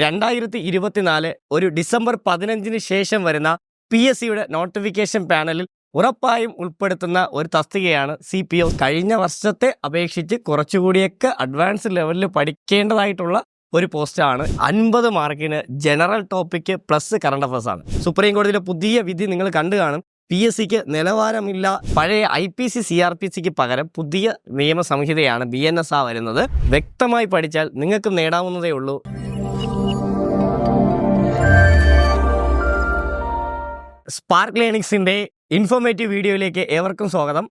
രണ്ടായിരത്തി ഇരുപത്തിനാല് ഒരു ഡിസംബർ പതിനഞ്ചിന് ശേഷം വരുന്ന പി എസ് സിയുടെ നോട്ടിഫിക്കേഷൻ പാനലിൽ ഉറപ്പായും ഉൾപ്പെടുത്തുന്ന ഒരു തസ്തികയാണ് സി പി ഒ കഴിഞ്ഞ വർഷത്തെ അപേക്ഷിച്ച് കുറച്ചുകൂടിയൊക്കെ അഡ്വാൻസ് ലെവലിൽ പഠിക്കേണ്ടതായിട്ടുള്ള ഒരു പോസ്റ്റാണ്. അൻപത് മാർക്കിന് general topic plus current affairs ആണ്. സുപ്രീം കോടതിയിലെ പുതിയ വിധി നിങ്ങൾ കണ്ടു കാണും. പി എസ് സിക്ക് നിലവാരമില്ല. പഴയ I P C C R P സിക്ക് പകരം പുതിയ നിയമസംഹിതയാണ് ബി എൻ എസ് ആ വരുന്നത്. വ്യക്തമായി പഠിച്ചാൽ നിങ്ങൾക്ക് നേടാവുന്നതേ ഉള്ളൂ. സ്പാർക്ക് ലേണിങ്സിന്റെ ഇൻഫോർമേറ്റീവ് വീഡിയോയിലേക്ക് ഏവർക്കും സ്വാഗതം.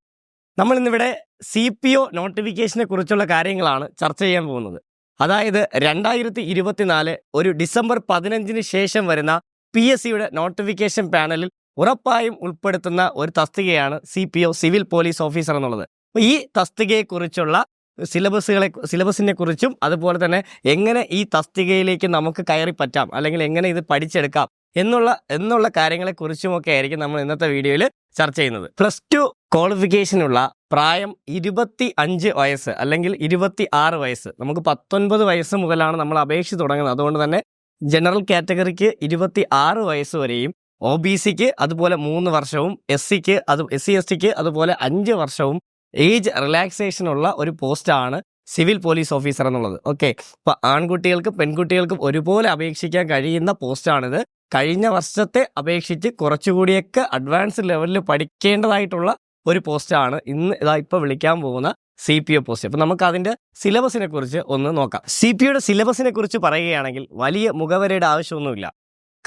നമ്മൾ ഇന്നിവിടെ സി പി ഒ നോട്ടിഫിക്കേഷനെ കുറിച്ചുള്ള കാര്യങ്ങളാണ് ചർച്ച ചെയ്യാൻ പോകുന്നത്. അതായത് രണ്ടായിരത്തി ഇരുപത്തിനാല് ഒരു ഡിസംബർ പതിനഞ്ചിന് ശേഷം വരുന്ന പി എസ് സിയുടെ നോട്ടിഫിക്കേഷൻ പാനലിൽ ഉറപ്പായും ഉൾപ്പെടുത്തുന്ന ഒരു തസ്തികയാണ് C P O civil police officer എന്നുള്ളത്. അപ്പോൾ ഈ തസ്തികയെക്കുറിച്ചുള്ള സിലബസുകളെ സിലബസിനെ കുറിച്ചും അതുപോലെ തന്നെ എങ്ങനെ ഈ തസ്തികയിലേക്ക് നമുക്ക് കയറി പറ്റാം അല്ലെങ്കിൽ എങ്ങനെ ഇത് പഠിച്ചെടുക്കാം എന്നുള്ള എന്നുള്ള കാര്യങ്ങളെക്കുറിച്ചുമൊക്കെ ആയിരിക്കും നമ്മൾ ഇന്നത്തെ വീഡിയോയിൽ ചർച്ച ചെയ്യുന്നത്. പ്ലസ് ടു ക്വാളിഫിക്കേഷനുള്ള പ്രായം ഇരുപത്തി അഞ്ച് വയസ്സ് അല്ലെങ്കിൽ ഇരുപത്തി ആറ് വയസ്സ്. നമുക്ക് പത്തൊൻപത് വയസ്സ് മുതലാണ് നമ്മൾ അപേക്ഷ തുടങ്ങുന്നത്. അതുകൊണ്ട് തന്നെ ജനറൽ കാറ്റഗറിക്ക് ഇരുപത്തി ആറ് വയസ്സ് വരെയും ഒ ബി സിക്ക് അതുപോലെ മൂന്ന് വർഷവും എസ് സിക്ക് അത് എസ് സി എസ് ടിക്ക് അതുപോലെ അഞ്ച് വർഷവും ഏജ് റിലാക്സേഷനുള്ള ഒരു പോസ്റ്റാണ് സിവിൽ പോലീസ് ഓഫീസർ എന്നുള്ളത്. ഓക്കെ. അപ്പോൾ ആൺകുട്ടികൾക്കും പെൺകുട്ടികൾക്കും ഒരുപോലെ അപേക്ഷിക്കാൻ കഴിയുന്ന പോസ്റ്റാണിത്. കഴിഞ്ഞ വർഷത്തെ അപേക്ഷിച്ച് കുറച്ചുകൂടിയൊക്കെ അഡ്വാൻസ് ലെവലിൽ പഠിക്കേണ്ടതായിട്ടുള്ള ഒരു പോസ്റ്റാണ് ഇന്ന് ഇതാ ഇപ്പോൾ വിളിക്കാൻ പോകുന്ന സി പി ഒ പോസ്റ്റ് അപ്പം നമുക്ക് അതിന്റെ സിലബസിനെ കുറിച്ച് ഒന്ന് നോക്കാം. സി പി ഒയുടെ സിലബസിനെ കുറിച്ച് പറയുകയാണെങ്കിൽ വലിയ മുഖവരയുടെ ആവശ്യമൊന്നുമില്ല.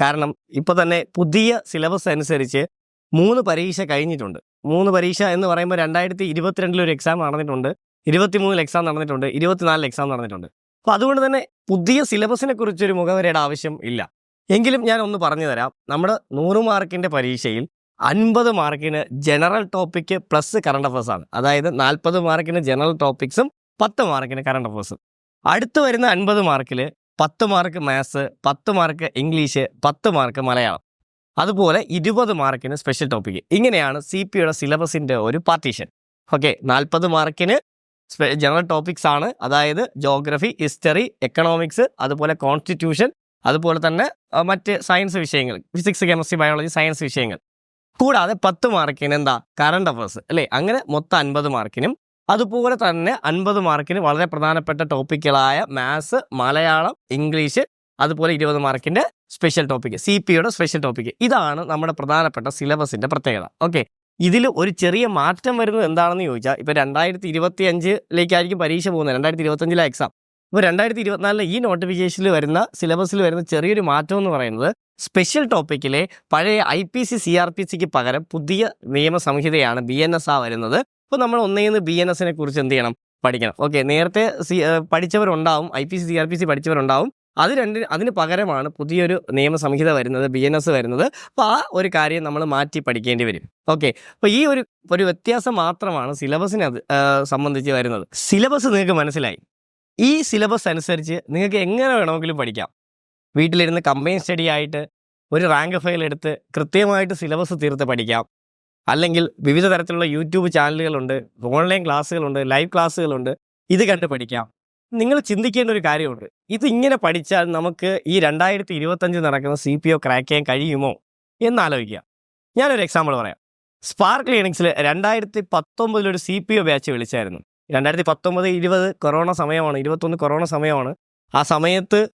കാരണം ഇപ്പോൾ തന്നെ പുതിയ സിലബസ് അനുസരിച്ച് മൂന്ന് പരീക്ഷ കഴിഞ്ഞിട്ടുണ്ട്. മൂന്ന് പരീക്ഷ എന്ന് പറയുമ്പോൾ രണ്ടായിരത്തി ഇരുപത്തിരണ്ടിൽ ഒരു എക്സാം നടന്നിട്ടുണ്ട്. ഇരുപത്തിമൂന്നിൽ എക്സാം നടന്നിട്ടുണ്ട്. ഇരുപത്തിനാലിൽ എക്സാം നടന്നിട്ടുണ്ട്. അപ്പോൾ അതുകൊണ്ട് തന്നെ പുതിയ സിലബസിനെ കുറിച്ചൊരു മുഖവരയുടെ ആവശ്യം ഇല്ല. എങ്കിലും ഞാൻ ഒന്ന് പറഞ്ഞു തരാം. നമ്മുടെ നൂറ് മാർക്കിന്റെ പരീക്ഷയിൽ അൻപത് മാർക്കിന് general topic plus current affairs ആണ്. അതായത് നാൽപ്പത് മാർക്കിന് ജനറൽ ടോപ്പിക്സും പത്ത് മാർക്കിന് കറണ്ട് അഫേഴ്സും അടുത്ത് വരുന്ന അൻപത് മാർക്കിൽ പത്ത് മാർക്ക് മാത്സ് പത്ത് മാർക്ക് ഇംഗ്ലീഷ് പത്ത് മാർക്ക് മലയാളം. അതുപോലെ ഇരുപത് മാർക്കിന് സ്പെഷ്യൽ ടോപ്പിക്ക് ഇങ്ങനെയാണ് സി പി യുടെ സിലബസിന്റെ ഒരു പാർട്ടീഷൻ ഓക്കെ നാൽപ്പത് മാർക്കിന് ജനറൽ ടോപ്പിക്സ് ആണ്. അതായത് ജോഗ്രഫി ഹിസ്റ്ററി എക്കണോമിക്സ് അതുപോലെ കോൺസ്റ്റിറ്റ്യൂഷൻ അതുപോലെ തന്നെ മറ്റ് സയൻസ് വിഷയങ്ങൾ ഫിസിക്സ് കെമിസ്ട്രി ബയോളജി സയൻസ് വിഷയങ്ങൾ. കൂടാതെ പത്ത് മാർക്കിന് എന്താ? കറണ്ട് അഫേഴ്സ് അല്ലേ? അങ്ങനെ മൊത്തം അൻപത് മാർക്കിനും അതുപോലെ തന്നെ അൻപത് മാർക്കിന് വളരെ പ്രധാനപ്പെട്ട ടോപ്പിക്കുകളായ മാത്സ് മലയാളം ഇംഗ്ലീഷ് അതുപോലെ ഇരുപത് മാർക്കിന്റെ സ്പെഷ്യൽ ടോപ്പിക്ക് സി പി യുടെ സ്പെഷ്യൽ ടോപ്പിക്ക് ഇതാണ് നമ്മുടെ പ്രധാനപ്പെട്ട സിലബസിന്റെ പ്രത്യേകത. ഓക്കെ ഇതിൽ ഒരു ചെറിയ മാറ്റം വരുന്നത് എന്താണെന്ന് ചോദിച്ചാൽ ഇപ്പോൾ രണ്ടായിരത്തി ഇരുപത്തി അഞ്ചിലേക്കായിരിക്കും പരീക്ഷ പോകുന്നത്. രണ്ടായിരത്തി ഇരുപത്തഞ്ചിലെ എക്സാം ഇപ്പോൾ രണ്ടായിരത്തി ഇരുപത്തിനാലിലെ ഈ നോട്ടിഫിക്കേഷനിൽ വരുന്ന സിലബസിൽ വരുന്ന ചെറിയൊരു മാറ്റം എന്ന് പറയുന്നത് സ്പെഷ്യൽ ടോപ്പിക്കിലെ പഴയ I P C C R P സിക്ക് പകരം പുതിയ നിയമസംഹിതയാണ് ബി എൻ എസ് ആ വരുന്നത്. അപ്പോൾ നമ്മൾ ഒന്നേന്ന് ബി എൻ എസിനെ കുറിച്ച് എന്ത് ചെയ്യണം? പഠിക്കണം. ഓക്കെ നേരത്തെ C പഠിച്ചവരുണ്ടാവും I P C C R P C പഠിച്ചവരുണ്ടാവും. അത് രണ്ട് അതിന് പകരമാണ് പുതിയൊരു നിയമസംഹിത വരുന്നത് ബി എൻ എസ് വരുന്നത്. അപ്പോൾ ആ ഒരു കാര്യം നമ്മൾ മാറ്റി പഠിക്കേണ്ടി വരും. ഓക്കെ അപ്പോൾ ഈ ഒരു ഒരു വ്യത്യാസം മാത്രമാണ് സിലബസിനെ അത് സംബന്ധിച്ച് വരുന്നത്. സിലബസ് നിങ്ങൾക്ക് മനസ്സിലായി. ഈ സിലബസ് അനുസരിച്ച് നിങ്ങൾക്ക് എങ്ങനെ വേണമെങ്കിലും പഠിക്കാം. വീട്ടിലിരുന്ന് കമ്പൈൻ സ്റ്റഡി ആയിട്ട് ഒരു റാങ്ക് ഫയൽ എടുത്ത് കൃത്യമായിട്ട് സിലബസ് തീർത്ത് പഠിക്കാം. അല്ലെങ്കിൽ വിവിധ തരത്തിലുള്ള യൂട്യൂബ് ചാനലുകളുണ്ട് ഓൺലൈൻ ക്ലാസ്സുകളുണ്ട് ലൈവ് ക്ലാസ്സുകളുണ്ട് ഇത് കണ്ട് പഠിക്കാം. നിങ്ങൾ ചിന്തിക്കേണ്ട ഒരു കാര്യമുണ്ട്. ഇത് ഇങ്ങനെ പഠിച്ചാൽ നമുക്ക് ഈ രണ്ടായിരത്തി ഇരുപത്തഞ്ച് നടക്കുന്ന സി പി ഒ ക്രാക്ക് ചെയ്യാൻ കഴിയുമോ എന്നാലോചിക്കുക ഞാനൊരു എക്സാമ്പിൾ പറയാം. സ്പാർക്ക് ലേണിങ്സിൽ രണ്ടായിരത്തി പത്തൊമ്പതിലൊരു സി പി ഒ ബാച്ച് വിളിച്ചായിരുന്നു. രണ്ടായിരത്തി പത്തൊമ്പത് ഇരുപത് കൊറോണ സമയമാണ് ഇരുപത്തൊന്ന് കൊറോണ സമയമാണ്. ആ സമയത്ത്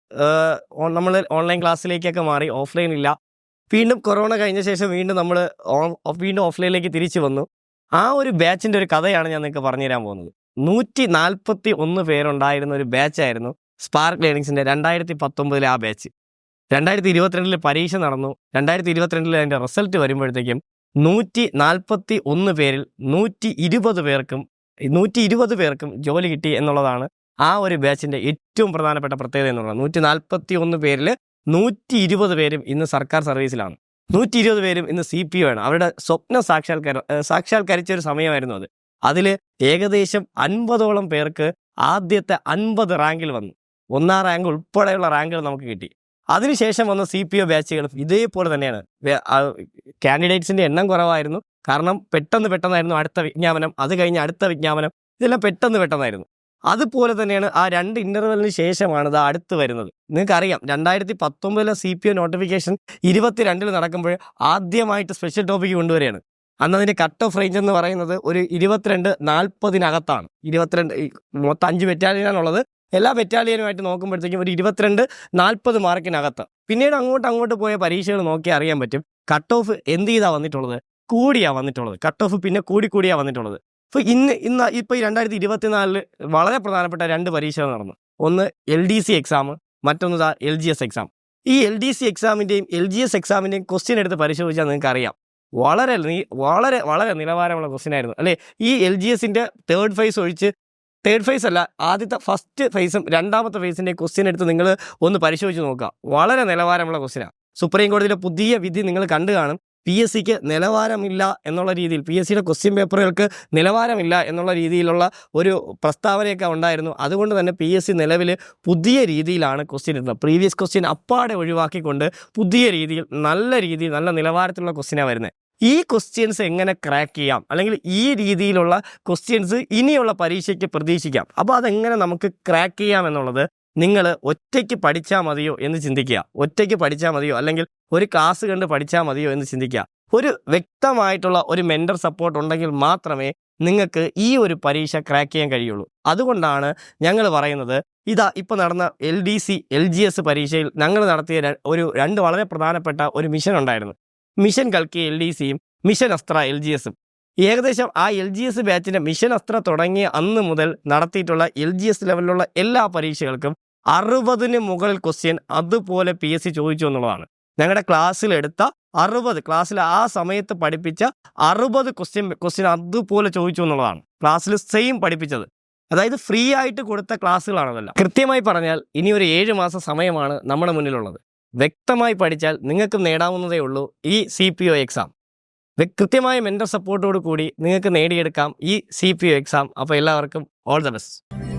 നമ്മൾ ഓൺലൈൻ ക്ലാസ്സിലേക്കൊക്കെ മാറി ഓഫ്ലൈൻ ഇല്ല. വീണ്ടും കൊറോണ കഴിഞ്ഞ ശേഷം വീണ്ടും നമ്മൾ വീണ്ടും ഓഫ്ലൈനിലേക്ക് തിരിച്ചു വന്നു. ആ ഒരു ബാച്ചിന്റെ ഒരു കഥയാണ് ഞാൻ നിങ്ങൾക്ക് പറഞ്ഞു പറഞ്ഞുതരാൻ പോകുന്നത്. നൂറ്റി നാൽപ്പത്തി ഒന്ന് പേരുണ്ടായിരുന്ന ഒരു ബാച്ചായിരുന്നു സ്പാർക്ക് ലേണിങ്സിന്റെ രണ്ടായിരത്തി പത്തൊമ്പതിലെ ആ ബാച്ച്. രണ്ടായിരത്തി ഇരുപത്തിരണ്ടിൽ പരീക്ഷ നടന്നു. രണ്ടായിരത്തി ഇരുപത്തിരണ്ടിൽ അതിന്റെ റിസൾട്ട് വരുമ്പോഴത്തേക്കും നൂറ്റി നാൽപ്പത്തി ഒന്ന് പേരിൽ നൂറ്റി ഇരുപത് പേർക്കും നൂറ്റി ഇരുപത് പേർക്കും ജോലി കിട്ടി എന്നുള്ളതാണ് ആ ഒരു ബാച്ചിന്റെ ഏറ്റവും പ്രധാനപ്പെട്ട പ്രത്യേകത എന്നുള്ളത്. നൂറ്റി നാൽപ്പത്തി ഒന്ന് പേരിൽ നൂറ്റി ഇരുപത് പേരും ഇന്ന് സർക്കാർ സർവീസിലാണ്. നൂറ്റി ഇരുപത് പേരും ഇന്ന് സി പി ആണ്. അവരുടെ സ്വപ്ന സാക്ഷാത്കാര സാക്ഷാത്കരിച്ച ഒരു സമയമായിരുന്നു അത്. അതിൽ ഏകദേശം അൻപതോളം പേർക്ക് ആദ്യത്തെ അൻപത് റാങ്കിൽ വന്നു. ഒന്നാം റാങ്ക് ഉൾപ്പെടെയുള്ള റാങ്കുകൾ നമുക്ക് കിട്ടി. അതിനുശേഷം വന്ന സി പി ഒ ബാച്ചുകളും ഇതേപോലെ തന്നെയാണ്. കാൻഡിഡേറ്റ്സിന്റെ എണ്ണം കുറവായിരുന്നു. കാരണം പെട്ടെന്ന് പെട്ടെന്നായിരുന്നു അടുത്ത വിജ്ഞാപനം അത് കഴിഞ്ഞ് അടുത്ത വിജ്ഞാപനം ഇതെല്ലാം പെട്ടെന്ന് പെട്ടെന്നായിരുന്നു. അതുപോലെ തന്നെയാണ് ആ രണ്ട് ഇന്റർവെല്ലിന് ശേഷമാണ് ഇത് അടുത്ത് വരുന്നത്. നിങ്ങൾക്കറിയാം രണ്ടായിരത്തി പത്തൊമ്പതിലെ സി പി ഒ നോട്ടിഫിക്കേഷൻ ഇരുപത്തിരണ്ടിൽ നടക്കുമ്പോൾ ആദ്യമായിട്ട് സ്പെഷ്യൽ ടോപ്പിക്ക് കൊണ്ടുവരികയാണ്. അന്ന് അതിന്റെ കട്ട് ഓഫ് റേഞ്ച് എന്ന് പറയുന്നത് ഒരു ഇരുപത്തിരണ്ട് നാൽപ്പതിനകത്താണ്. ഇരുപത്തിരണ്ട് മൊത്തം അഞ്ച് ബെറ്റാലിയനാണുള്ളത് എല്ലാ ബെറ്റാലിയനുമായിട്ട് നോക്കുമ്പോഴത്തേക്കും ഒരു ഇരുപത്തിരണ്ട് നാൽപ്പത് മാർക്കിനകത്ത് പിന്നീട് അങ്ങോട്ട് അങ്ങോട്ട് പോയ പരീക്ഷകൾ നോക്കി അറിയാൻ പറ്റും. കട്ട് ഓഫ് എന്ത് ചെയ്താണ് വന്നിട്ടുള്ളത്? കൂടിയാ വന്നിട്ടുള്ളത്. കട്ട് ഓഫ് പിന്നെ കൂടി കൂടിയാണ് വന്നിട്ടുള്ളത്. അപ്പോൾ ഇന്ന് ഇന്ന് ഇപ്പോൾ ഈ രണ്ടായിരത്തി ഇരുപത്തിനാലിൽ വളരെ പ്രധാനപ്പെട്ട രണ്ട് പരീക്ഷകൾ നടന്നു. ഒന്ന് എൽ ഡി സി എക്സാം മറ്റൊന്ന് എൽ ജി എസ് എക്സാം ഈ എൽ ഡി സി എക്സാമിന്റെയും എൽ ജി എസ് എക്സാമിന്റെയും ക്വസ്റ്റ്യൻ എടുത്ത് പരിശോധിച്ചാൽ നിങ്ങൾക്ക് അറിയാം വളരെ വളരെ വളരെ നിലവാരമുള്ള ക്വസ്റ്റ്യൻ ആയിരുന്നു. അല്ലേ? ഈ എൽ ജി എസിന്റെ തേർഡ് ഫേസ് ഒഴിച്ച് തേർഡ് ഫേസ് അല്ല ആദ്യത്തെ ഫസ്റ്റ് ഫേസും രണ്ടാമത്തെ ഫേസിന്റെ ക്വസ്റ്റ്യൻ എടുത്ത് നിങ്ങൾ ഒന്ന് പരിശോധിച്ച് നോക്കുക. വളരെ നിലവാരമുള്ള ക്വസ്റ്റ്യനാണ് സുപ്രീം കോടതിയിലെ പുതിയ വിധി നിങ്ങൾ കണ്ടു കാണും. പി എസ് സിക്ക് നിലവാരമില്ല എന്നുള്ള രീതിയിൽ പി എസ് സിയുടെ ക്വസ്റ്റ്യൻ പേപ്പറുകൾക്ക് നിലവാരമില്ല എന്നുള്ള രീതിയിലുള്ള ഒരു പ്രസ്താവനയൊക്കെ ഉണ്ടായിരുന്നു. അതുകൊണ്ട് തന്നെ പി എസ് സി നിലവിൽ പുതിയ രീതിയിലാണ് ക്വസ്റ്റ്യൻ ഇരുന്നത് പ്രീവിയസ് ക്വസ്റ്റ്യൻ അപ്പാടെ ഒഴിവാക്കിക്കൊണ്ട് പുതിയ രീതിയിൽ നല്ല രീതിയിൽ നല്ല നിലവാരത്തിലുള്ള ക്വസ്റ്റ്യനാണ് വരുന്നത് ഈ ക്വസ്റ്റ്യൻസ് എങ്ങനെ ക്രാക്ക് ചെയ്യാം? അല്ലെങ്കിൽ ഈ രീതിയിലുള്ള ക്വസ്റ്റ്യൻസ് ഇനിയുള്ള പരീക്ഷയ്ക്ക് പ്രതീക്ഷിക്കാം. അപ്പോൾ അതെങ്ങനെ നമുക്ക് ക്രാക്ക് ചെയ്യാം എന്നുള്ളത് നിങ്ങൾ ഒറ്റയ്ക്ക് പഠിച്ചാൽ മതിയോ എന്ന് ചിന്തിക്കുക. ഒറ്റയ്ക്ക് പഠിച്ചാൽ മതിയോ? അല്ലെങ്കിൽ ഒരു ക്ലാസ് കണ്ട് പഠിച്ചാൽ മതിയോ എന്ന് ചിന്തിക്കുക. ഒരു വ്യക്തമായിട്ടുള്ള ഒരു മെന്റർ സപ്പോർട്ട് ഉണ്ടെങ്കിൽ മാത്രമേ നിങ്ങൾക്ക് ഈ ഒരു പരീക്ഷ ക്രാക്ക് ചെയ്യാൻ കഴിയുള്ളൂ. അതുകൊണ്ടാണ് ഞങ്ങൾ പറയുന്നത് ഇതാ ഇപ്പോൾ നടന്ന L D C L G S പരീക്ഷയിൽ ഞങ്ങൾ നടത്തിയ ഒരു രണ്ട് വളരെ പ്രധാനപ്പെട്ട ഒരു മിഷൻ ഉണ്ടായിരുന്നു. മിഷൻ കൽക്കി എൽ ഡി സിയും മിഷൻ അസ്ത്ര എൽ ജി എസും ഏകദേശം ആ എൽ ജി എസ് ബാച്ചിന്റെ മിഷൻ അസ്ത്ര തുടങ്ങിയ അന്ന് മുതൽ നടത്തിയിട്ടുള്ള എൽ ജി എസ് ലെവലിലുള്ള എല്ലാ പരീക്ഷകൾക്കും അറുപതിന് മുകളിൽ ക്വസ്റ്റ്യൻ അതുപോലെ പി എസ് സി ചോദിച്ചു എന്നുള്ളതാണ്. ഞങ്ങളുടെ ക്ലാസ്സിൽ എടുത്ത അറുപത് ക്ലാസ്സിൽ ആ സമയത്ത് പഠിപ്പിച്ച അറുപത് ക്വസ്റ്റ്യൻ ക്വസ്റ്റ്യൻ അതുപോലെ ചോദിച്ചു എന്നുള്ളതാണ്. ക്ലാസ്സിൽ സെയിം പഠിപ്പിച്ചത്. അതായത് ഫ്രീ ആയിട്ട് കൊടുത്ത ക്ലാസ്സുകളാണതല്ല കൃത്യമായി പറഞ്ഞാൽ ഇനി ഒരു ഏഴ് മാസം സമയമാണ് നമ്മുടെ മുന്നിലുള്ളത്. വ്യക്തമായി പഠിച്ചാൽ നിങ്ങൾക്ക് നേടാവുന്നതേ ഉള്ളൂ ഈ സി പി ഒ എക്സാം കൃത്യമായ മെന്റർ സപ്പോർട്ടോട് കൂടി നിങ്ങൾക്ക് നേടിയെടുക്കാം ഈ സി പി എക്സാം അപ്പോൾ എല്ലാവർക്കും ഓൾ ദ ബെസ്റ്റ്